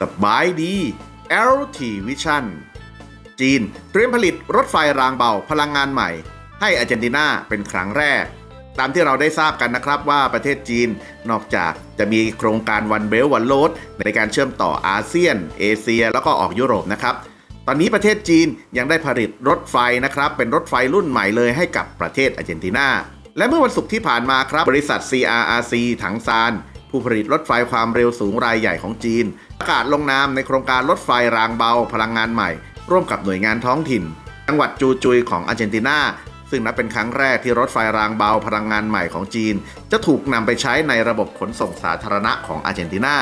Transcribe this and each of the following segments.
สบายดี LT Vision จีนเตรียมผลิตรถไฟรางเบาพลังงานใหม่ ให้อาร์เจนตินาเป็นครั้งแรก ตามที่เราได้ทราบกันนะครับว่าประเทศจีนนอกจากจะมีโครงการวันเบลวันโ a ดในการเชื่อมต่ออาเซียน เอเชีย แล้วก็ออกยุโรปนะครับ ตอนนี้ประเทศจีนยังได้ผลิตรถไฟนะครับ เป็นรถไฟรุ่นใหม่เลยให้กับประเทศอาร์เจนตินาและเมื่อวันศุกร์ที่ผ่านมาครับบริษัท CRRC ถังซาน ผู้ผลิตรถไฟความเร็วสูงรายใหญ่ของจีน ประกาศลงนามในโครงการรถไฟรางเบาพลังงานใหม่ ร่วมกับหน่วยงานท้องถิ่น จังหวัดจูจุยของอาร์เจนตินา ซึ่งนับเป็นครั้งแรกที่รถไฟรางเบาพลังงานใหม่ของจีน จะถูกนำไปใช้ในระบบขนส่งสาธารณะของอาร์เจนตินา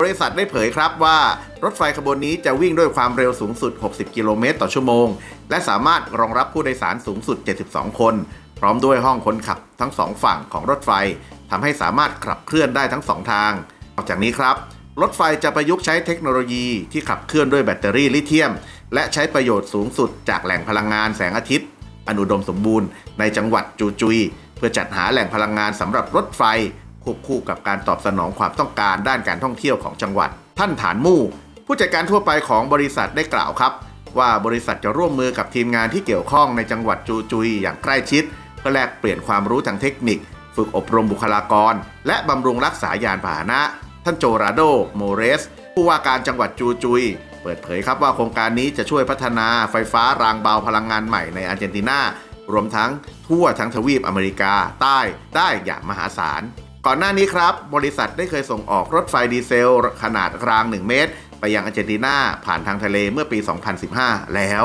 บริษัทได้เผยครับว่ารถไฟขบวนนี้จะวิ่งด้วยความเร็วสูงสุด 60 กิโลเมตรต่อชั่วโมง และสามารถรองรับผู้โดยสารสูงสุด 72 คน พร้อมด้วยห้องคนขับทั้งสองฝั่งของรถไฟทำให้สามารถขับเคลื่อนได้ทั้งสองทาง นอกจากนี้ครับ รถไฟจะประยุกต์ใช้เทคโนโลยีที่ขับเคลื่อนด้วยแบตเตอรี่ลิเธียม และใช้ประโยชน์สูงสุดจากแหล่งพลังงานแสงอาทิตย์ อนุดมสมบูรณ์ในจังหวัดจูจุย เพื่อจัดหาแหล่งพลังงานสำหรับรถไฟควบคู่กับการตอบสนองความต้องการด้านการท่องเที่ยวของจังหวัด ท่านฐานมู่ ผู้จัดการทั่วไปของบริษัทได้กล่าวครับ ว่าบริษัทจะร่วมมือกับทีมงานที่เกี่ยวข้องในจังหวัดจูจุยอย่างใกล้ชิด เพื่อแลกเปลี่ยนความรู้ทางเทคนิค ฝึกอบรมบุคลากร และบำรุงรักษายานพาหนะ ท่านโจราโด โมเรส ผู้ว่าการจังหวัดจูจุย เปิดเผยครับว่าโครงการนี้จะช่วยพัฒนาไฟฟ้ารางเบาพลังงานใหม่ในอาร์เจนตินารวมทั้งทั่วทั้งทวีปอเมริกาใต้ได้อย่างมหาศาล ก่อนหน้านี้ครับ บริษัทได้เคยส่งออกรถไฟดีเซล ขนาดราง 1 เมตร ไปยังอาร์เจนตินาผ่านทางทะเลเมื่อปี 2015 แล้ว